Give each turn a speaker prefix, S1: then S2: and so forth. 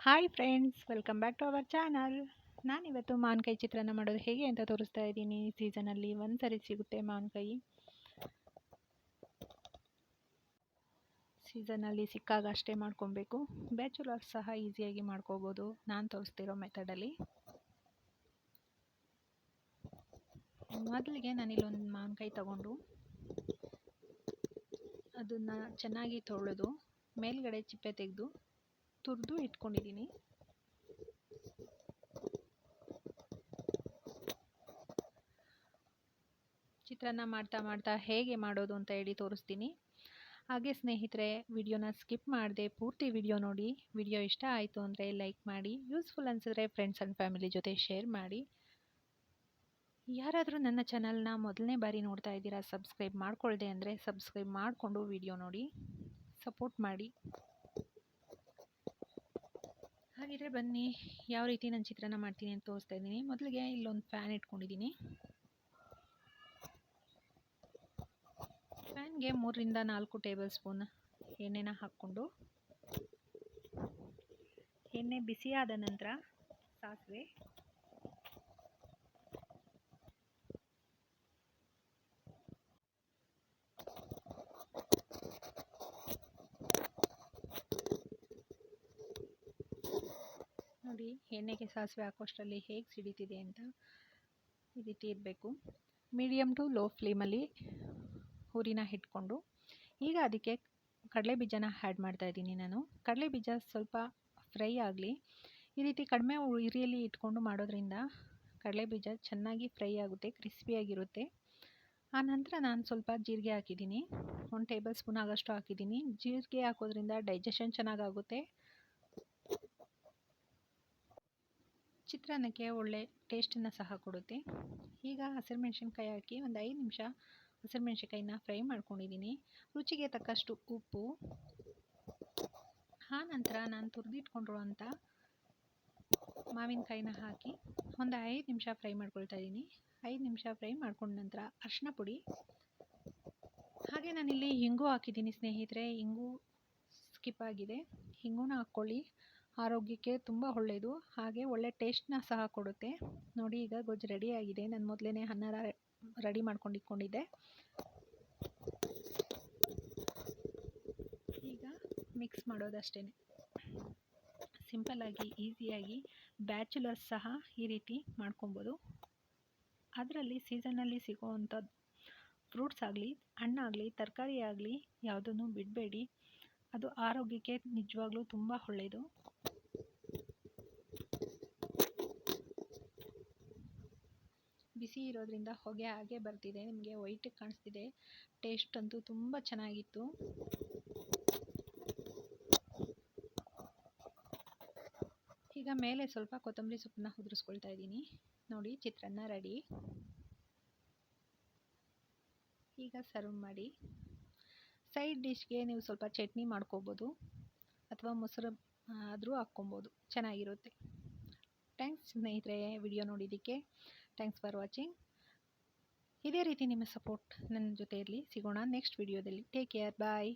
S1: Hi friends welcome back to our channel ನಾನಿವತ್ತು ಮಾವಿನಕಾಯಿ ಚಿತ್ರಾನ್ನ ಮಾಡೋದು ಹೇಗೆ ಅಂತ ತೋರಿಸ್ತಾ ಇದ್ದೀನಿ. ಸೀಸನಲ್ಲಿ ಒಂದು ಸರಿ ಸಿಗುತ್ತೆ ಮಾವಿನಕಾಯಿ. ಸೀಸನಲ್ಲಿ ಸಿಕ್ಕಾಗ ಅಷ್ಟೇ ಮಾಡ್ಕೊಬೇಕು. ಬ್ಯಾಚುಲರ್ಸ್ ಸಹ ಈಸಿಯಾಗಿ ಮಾಡ್ಕೋಬೋದು. ನಾನು ತೋರಿಸ್ತಿರೋ ಮೆಥಡಲ್ಲಿ ಮೊದಲಿಗೆ ನಾನಿಲ್ಲೊಂದು ಮಾವಿನಕಾಯಿ ತಗೊಂಡು ಅದನ್ನು ಚೆನ್ನಾಗಿ ತೊಳೆದು ಮೇಲ್ಗಡೆ ಚಿಪ್ಪೆ ತೆಗೆದು ತುರಿದು ಇಟ್ಕೊಂಡಿದ್ದೀನಿ ಚಿತ್ರಾನ್ನ ಮಾಡ್ತಾ ಮಾಡ್ತಾ ಹೇಗೆ ಮಾಡೋದು ಅಂತ ಹೇಳಿ ತೋರಿಸ್ತೀನಿ. ಹಾಗೆ ಸ್ನೇಹಿತರೆ, ವಿಡಿಯೋನ ಸ್ಕಿಪ್ ಮಾಡದೆ ಪೂರ್ತಿ ವಿಡಿಯೋ ನೋಡಿ. ವಿಡಿಯೋ ಇಷ್ಟ ಆಯಿತು ಅಂದರೆ ಲೈಕ್ ಮಾಡಿ, ಯೂಸ್ಫುಲ್ ಅನಿಸಿದ್ರೆ ಫ್ರೆಂಡ್ಸ್ ಆ್ಯಂಡ್ ಫ್ಯಾಮಿಲಿ ಜೊತೆ ಶೇರ್ ಮಾಡಿ. ಯಾರಾದರೂ ನನ್ನ ಚಾನಲ್ನ ಮೊದಲನೇ ಬಾರಿ ನೋಡ್ತಾ ಇದ್ದೀರಾ, ಸಬ್ಸ್ಕ್ರೈಬ್ ಮಾಡ್ಕೊಳ್ಳದೆ ಅಂದರೆ ಸಬ್ಸ್ಕ್ರೈಬ್ ಮಾಡಿಕೊಂಡು ವಿಡಿಯೋ ನೋಡಿ, ಸಪೋರ್ಟ್ ಮಾಡಿ. ಹಾಗಿದ್ರೆ ಬನ್ನಿ, ಯಾವ ರೀತಿ ನಾನು ಚಿತ್ರಾನ್ನ ಮಾಡ್ತೀನಿ ಅಂತ ತೋರಿಸ್ತಾ ಇದ್ದೀನಿ. ಮೊದಲಿಗೆ ಇಲ್ಲೊಂದು ಫ್ಯಾನ್ ಇಟ್ಕೊಂಡಿದ್ದೀನಿ. ಫ್ಯಾನ್ಗೆ ಮೂರರಿಂದ ನಾಲ್ಕು ಟೇಬಲ್ ಸ್ಪೂನ್ ಎಣ್ಣೆನ ಹಾಕ್ಕೊಂಡು, ಎಣ್ಣೆ ಬಿಸಿಯಾದ ನಂತರ ಸಾಸಿವೆ ನೋಡಿ ಎಣ್ಣೆಗೆ ಸಾಸಿವೆ ಹಾಕೋಷ್ಟರಲ್ಲಿ ಹೇಗೆ ಸಿಡಿತಿದೆ ಅಂತ ಈ ರೀತಿ ಇರಬೇಕು. ಮೀಡಿಯಮ್ ಟು ಲೋ ಫ್ಲೇಮಲ್ಲಿ ಹುರಿನ ಇಟ್ಕೊಂಡು ಈಗ ಅದಕ್ಕೆ ಕಡಲೆ ಬೀಜನ ಆ್ಯಡ್ ಮಾಡ್ತಾ ಇದ್ದೀನಿ ನಾನು. ಕಡಲೆ ಬೀಜ ಸ್ವಲ್ಪ ಫ್ರೈ ಆಗಲಿ, ಈ ರೀತಿ ಕಡಿಮೆ ಉರಿಯಲ್ಲಿ ಇಟ್ಕೊಂಡು ಮಾಡೋದ್ರಿಂದ ಕಡಲೆ ಬೀಜ ಚೆನ್ನಾಗಿ ಫ್ರೈ ಆಗುತ್ತೆ ಕ್ರಿಸ್ಪಿಯಾಗಿರುತ್ತೆ ನಂತರ ನಾನು ಸ್ವಲ್ಪ ಜೀರಿಗೆ ಹಾಕಿದ್ದೀನಿ. ಒಂದು ಟೇಬಲ್ ಸ್ಪೂನ್ ಆಗೋಷ್ಟು ಹಾಕಿದ್ದೀನಿ. ಜೀರಿಗೆ ಹಾಕೋದ್ರಿಂದ ಡೈಜೆಷನ್ ಚೆನ್ನಾಗಾಗುತ್ತೆ. ಚಿತ್ರಾನ್ನಕ್ಕೆ ಒಳ್ಳೆ ಟೇಸ್ಟನ್ನು ಸಹ ಕೊಡುತ್ತೆ. ಈಗ ಹಸಿರುಮೆಣ್ಸಿನ್ಕಾಯಿ ಹಾಕಿ ಒಂದು ಐದು ನಿಮಿಷ ಹಸಿರುಮೆಣ್ಸಿನ್ಕಾಯಿನ ಫ್ರೈ ಮಾಡ್ಕೊಂಡಿದ್ದೀನಿ ರುಚಿಗೆ ತಕ್ಕಷ್ಟು ಉಪ್ಪು. ಆ ನಂತರ ನಾನು ತುರಿದಿಟ್ಕೊಂಡಿರುವಂಥ ಮಾವಿನಕಾಯಿನ ಹಾಕಿ ಒಂದು ಐದು ನಿಮಿಷ ಫ್ರೈ ಮಾಡ್ಕೊಳ್ತಾ ಇದ್ದೀನಿ ಐದು ನಿಮಿಷ ಫ್ರೈ ಮಾಡ್ಕೊಂಡ ನಂತರ ಅರಿಶಿನ ಪುಡಿ. ಹಾಗೆ ನಾನಿಲ್ಲಿ ಹಿಂಗು ಹಾಕಿದ್ದೀನಿ ಸ್ನೇಹಿತರೆ. ಹಿಂಗು ಸ್ಕಿಪ್ ಆಗಿದೆ. ಹಿಂಗೂನ ಹಾಕ್ಕೊಳ್ಳಿ. ಆರೋಗ್ಯಕ್ಕೆ ತುಂಬ ಒಳ್ಳೆಯದು ಹಾಗೆ ಒಳ್ಳೆ ಟೇಸ್ಟನ್ನ ಸಹ ಕೊಡುತ್ತೆ. ನೋಡಿ ಈಗ ಗೊಜ್ಜು ಆಗಿದೆ. ನಾನು ಮೊದಲೇ ಅನ್ನ ರೆಡಿ ಮಾಡ್ಕೊಂಡು ಇಟ್ಕೊಂಡಿದ್ದೆ ಈಗ ಮಿಕ್ಸ್ ಮಾಡೋದಷ್ಟೇ ಸಿಂಪಲ್ಲಾಗಿ ಈಸಿಯಾಗಿ ಬ್ಯಾಚುಲರ್ಸ್ ಸಹ ಈ ರೀತಿ ಮಾಡ್ಕೊಬೋದು. ಅದರಲ್ಲಿ ಸೀಸನಲ್ಲಿ ಸಿಗೋವಂಥ ಫ್ರೂಟ್ಸ್ ಆಗಲಿ ಹಣ್ಣಾಗಲಿ ತರಕಾರಿ ಆಗಲಿ ಯಾವುದನ್ನು ಬಿಡಬೇಡಿ. ಅದು ಆರೋಗ್ಯಕ್ಕೆ ನಿಜವಾಗ್ಲೂ ತುಂಬ ಒಳ್ಳೆಯದು ಬಿಸಿ ಇರೋದ್ರಿಂದ ಹೊಗೆ ಹಾಗೆ ಬರ್ತಿದೆ. ನಿಮಗೆ ವೈಟ್ ಕಾಣಿಸ್ತಿದೆ. ಟೇಸ್ಟ್ ಅಂತೂ ತುಂಬ ಚೆನ್ನಾಗಿತ್ತು. ಈಗ ಮೇಲೆ ಸ್ವಲ್ಪ ಕೊತ್ತಂಬರಿ ಸೊಪ್ಪನ್ನ ಉದುರಿಸ್ಕೊಳ್ತಾ ಇದ್ದೀನಿ. ನೋಡಿ, ಚಿತ್ರಾನ್ನ ರೆಡಿ. ಈಗ ಸರ್ವ್ ಮಾಡಿ. ಸೈಡ್ ಡಿಶ್ಗೆ ನೀವು ಸ್ವಲ್ಪ ಚಟ್ನಿ ಮಾಡ್ಕೋಬೋದು. ಅಥವಾ ಮೊಸರು ಆದರೂ ಹಾಕ್ಕೊಬೋದು. ಚೆನ್ನಾಗಿರುತ್ತೆ. ಥ್ಯಾಂಕ್ಸ್ ಸ್ನೇಹಿತರೆ ವಿಡಿಯೋ ನೋಡಿದ್ದಕ್ಕೆ. ಥ್ಯಾಂಕ್ಸ್ ಫಾರ್ ವಾಚಿಂಗ್ ಇದೇ ರೀತಿ ನಿಮ್ಮ ಸಪೋರ್ಟ್ ನನ್ನ ಜೊತೆ ಇರಲಿ ಸಿಗೋಣ ನೆಕ್ಸ್ಟ್ ವಿಡಿಯೋದಲ್ಲಿ ಟೇಕ್ ಕೇರ್ ಬಾಯ್